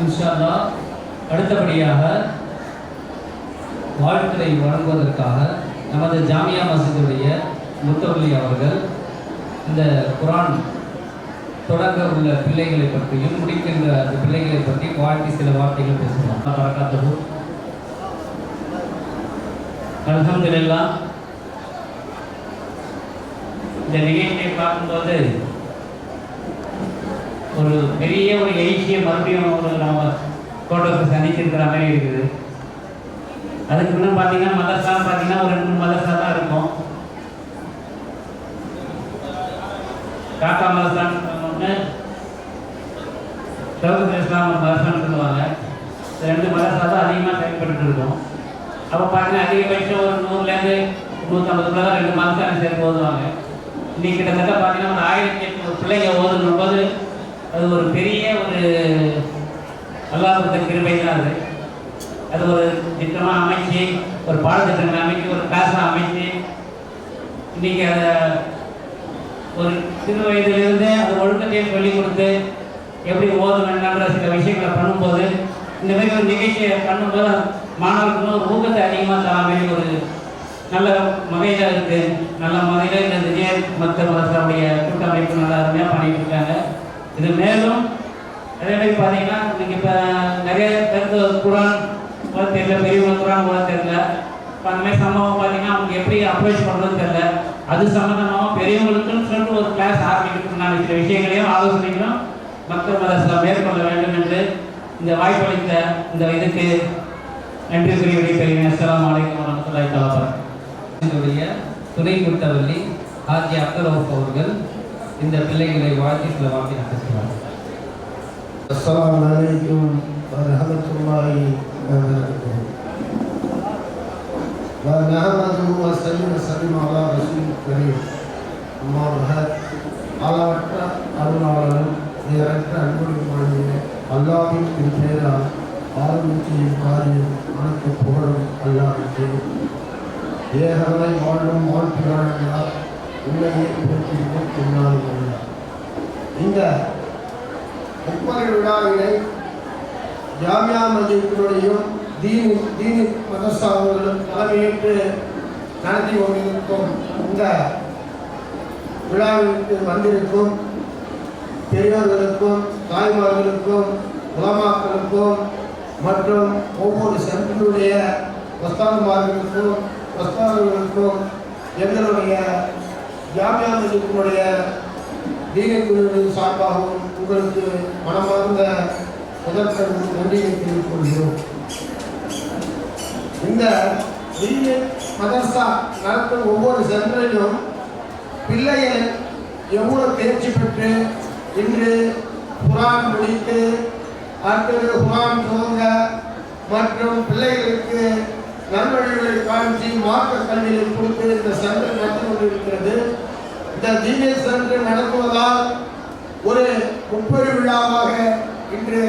இன்ஷால்லா அடுத்தபடியாக வாழ்த்துக்களை வழங்குவதற்காக நமது ஜாமியா மசிதுடைய முத்தவல்லி அவர்கள் இந்த குரான் தொடங்க உள்ள பிள்ளைகளை பற்றியும் முடிக்கின்ற அந்த பிள்ளைகளை பற்றி வாழ்த்தி சில வார்த்தைகள் பேசுவோம். வரக்காத்தது அல்ஹம்துலில்லாஹ். இந்த நிகழ்ச்சியை பார்க்கும்போது ஒரு பெரிய ஒரு எழுச்சியை மறுபடியும் ஒரு நம்ம கோட்டத்தை சந்திச்சிருக்கிற மாதிரி இருக்குது. அதுக்கு முன்னே பார்த்தீங்கன்னா மதரசா பார்த்தீங்கன்னா ஒரு ரெண்டு மூணு தான் இருக்கும். காக்கா மதரசான்னு ஒன்று சவுத் இஸ்லாம் மதரசான்னு சொல்லுவாங்க. ரெண்டு மதரசா தான் அதிகமாக செயல்பட்டு இருக்கோம். அப்போ பார்த்தீங்கன்னா அதிகபட்சம் ஒரு நூறுலேருந்து நூற்றம்பதுக்குள்ள தான் ரெண்டு மதரசா சேர்ந்து ஓதுவாங்க. இன்னைக்கு கிட்டத்தட்ட பார்த்தீங்கன்னா ஒரு ஆயிரத்தி எட்நூறு பிள்ளைங்க ஓதுன்னும் போது அது ஒரு பெரிய ஒரு அல்லாஹ் கிருபை தான் அது. அது ஒரு திட்டமாக அமைச்சு ஒரு பாடத்திட்டங்களை அமைச்சு ஒரு கிளாஸாக அமைச்சு இன்றைக்கி அதை ஒரு சிறு வயதிலிருந்தே அது ஒழுக்கத்தையும் சொல்லிக் கொடுத்து எப்படி ஓத சில விஷயங்களை பண்ணும்போது இந்த மாதிரி ஒரு நிகழ்ச்சியை பண்ணும்போது மாணவர்களுக்கு ஒரு ஊக்கத்தை அதிகமாக தர மாதிரி ஒரு நல்ல வகையில் இருக்குது நல்ல முறையில் இந்த விஜய மத்த மதத்தாவுடைய கூட்டமைப்பு நல்லா அருமையாக பண்ணிட்டு இருக்காங்க. இது மேலும் அதே பார்த்தீங்கன்னா இன்னைக்கு இப்போ நிறைய பேருக்கு குரான் கூட தெரியல பெரியவங்க குரான் கூட தெரியல. இப்போ அந்த மாதிரி சம்பவம் பார்த்தீங்கன்னா அவங்க எப்படி அப்ரோச் பண்ணுறதுன்னு தெரியல. அது சம்மந்தமாக பெரியவங்களுக்குன்னு சொல்லிட்டு ஒரு கிளாஸ் ஆரம்பிக்கிறதுக்கு நான் சில விஷயங்களையும் ஆலோசனைகளும் மக்கள் மதத்தில் மேற்கொள்ள வேண்டும் என்று இந்த வாய்ப்பளித்த இந்த இதுக்கு நன்றி கூறி விடைபெறுகிறேன். அஸ்ஸலாமு அலைக்கும் வரமத்துல்லாஹி தஆலா வபரகாத்துஹு இதனுடைய துணை முட்டவள்ளி ஆஜி அப்துல் அவர்கள் இந்த பிள்ளைகளை வாழ்த்தி சில வார்த்தை பேசுகிறார் السلام عليكم ورحمة الله وبركاته ونحمده وسلم وسلم على رسول الكريم أما بعد அளவற்ற அருளாளரும் நேரற்ற அன்புடைய அல்லாவின் திருப்பேரால் ஆரம்பிக்கும் காரியம் அனைத்து புகழும் அல்லாவிற்கு ஏகலை வாழும் வாழ்த்துகிறார் உண்மையை போற்றி முன்னாள் இந்த முப்பது விழாவினை ஜாமியா மஜித்தினுடையும் தீனி தீனி மதசாவர்களும் தலைமையேற்று நடத்தி கொண்டிருக்கும் இந்த விழாவிற்கு வந்திருக்கும் பெரியோர்களுக்கும் தாய்மார்களுக்கும் உலமாக்களுக்கும் மற்றும் ஒவ்வொரு சென்றினுடைய வஸ்தான்மார்களுக்கும் வஸ்தான்களுக்கும் எங்களுடைய ஜாமியா மஜித்தினுடைய தீனக்குழுவின் சார்பாகவும் உங்களுக்கு மனமார்ந்த முதற்கண் நன்றியை தெரிவித்துக் கொள்கிறோம் இந்த தீன மதர்சா நடத்தும் ஒவ்வொரு சென்டரிலும் பிள்ளைகள் எவ்வளவு தேர்ச்சி பெற்று இன்று குரான் முடித்து அடுத்தது குரான் துவங்க மற்றும் பிள்ளைகளுக்கு நல்வழிகளை காமிச்சு மார்க்க கல்வியை கொடுத்து இந்த சென்டர் நடந்து கொண்டிருக்கிறது. இந்த தீனே சென்டர் நடத்துவதால் ஒரு முப்பெரு விழாவாக இன்று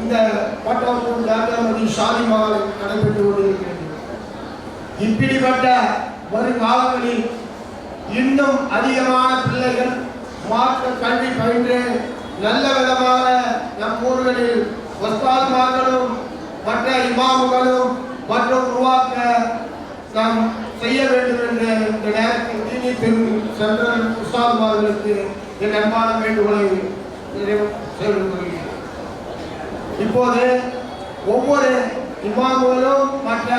இந்த பட்டாப்பூர் ஜாமியாமதி ஷாதி மகால் நடைபெற்று கொண்டிருக்கிறது. இப்படிப்பட்ட வருங்காலங்களில் இன்னும் அதிகமான பிள்ளைகள் மாற்று கல்வி பயின்று நல்ல விதமான நம் ஊர்களில் வஸ்தாத்மார்களும் மற்ற இமாமுகளும் மற்றும் உருவாக்க நம் செய்ய வேண்டும் என்ற இந்த நேரத்தில் தீனி பெரும் சந்திரன் உஸ்தாத்மார்களுக்கு என் அன்பான வேண்டுகோளை செய்து இப்போது ஒவ்வொரு இமாம்களும் மற்ற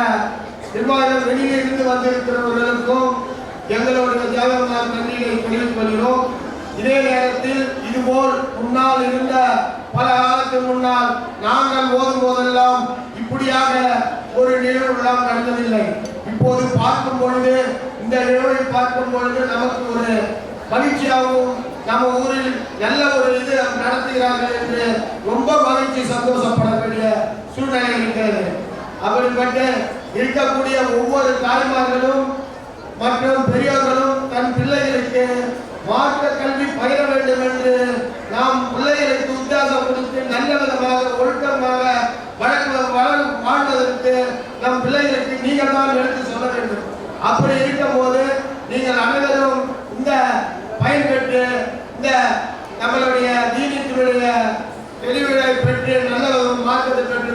நிர்வாகிகள் வெளியே இருந்து வந்திருக்கிறவர்களுக்கும் எங்களுடைய ஜாதகமாக நன்றியை தெரிவித்துக் கொள்கிறோம். இதே நேரத்தில் இதுபோல் முன்னால் இருந்த பல காலத்துக்கு முன்னால் நாங்கள் ஓதும் போதெல்லாம் இப்படியாக ஒரு நிகழ்வுலாம் நடந்ததில்லை. பார்க்கும் பொழுது இந்த நிகழ்வை பார்க்கும் பொழுது நமக்கு ஒரு மகிழ்ச்சியாகவும் நம்ம ஊரில் நல்ல ஒரு இது நடத்துகிறார்கள் என்று ரொம்ப மகிழ்ச்சி சந்தோஷப்பட வேண்டிய சூழ்நிலை இருக்கிறது. அப்படிப்பட்டு இருக்கக்கூடிய ஒவ்வொரு தாய்மார்களும் மற்றும் பெரியோர்களும் தன் பிள்ளைகளுக்கு மார்க்க கல்வி பயிர வேண்டும் என்று நாம் பிள்ளைகளுக்கு உத்தாசம் கொடுத்து நல்ல விதமாக ஒழுக்கமாக வழக்கு வாழ்வதற்கு நம் பிள்ளைகளுக்கு நீங்கள் தான் எடுத்து அப்படி இருக்கும் போது நீங்கள் அனைவரும் இந்த பயன் பெற்று இந்த நம்மளுடைய தீனித்துடைய தெளிவுகளை பெற்று நல்ல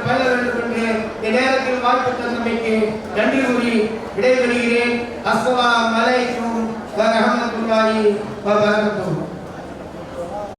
பயில வேண்டும் என்று இந்த நேரத்தில் வாய்ப்பு தந்தமைக்கு நன்றி கூறி விடைபெறுகிறேன். அஸ்ஸலாமு அலைக்கும் வரஹ்மத்துல்லாஹி வபரகாத்துஹு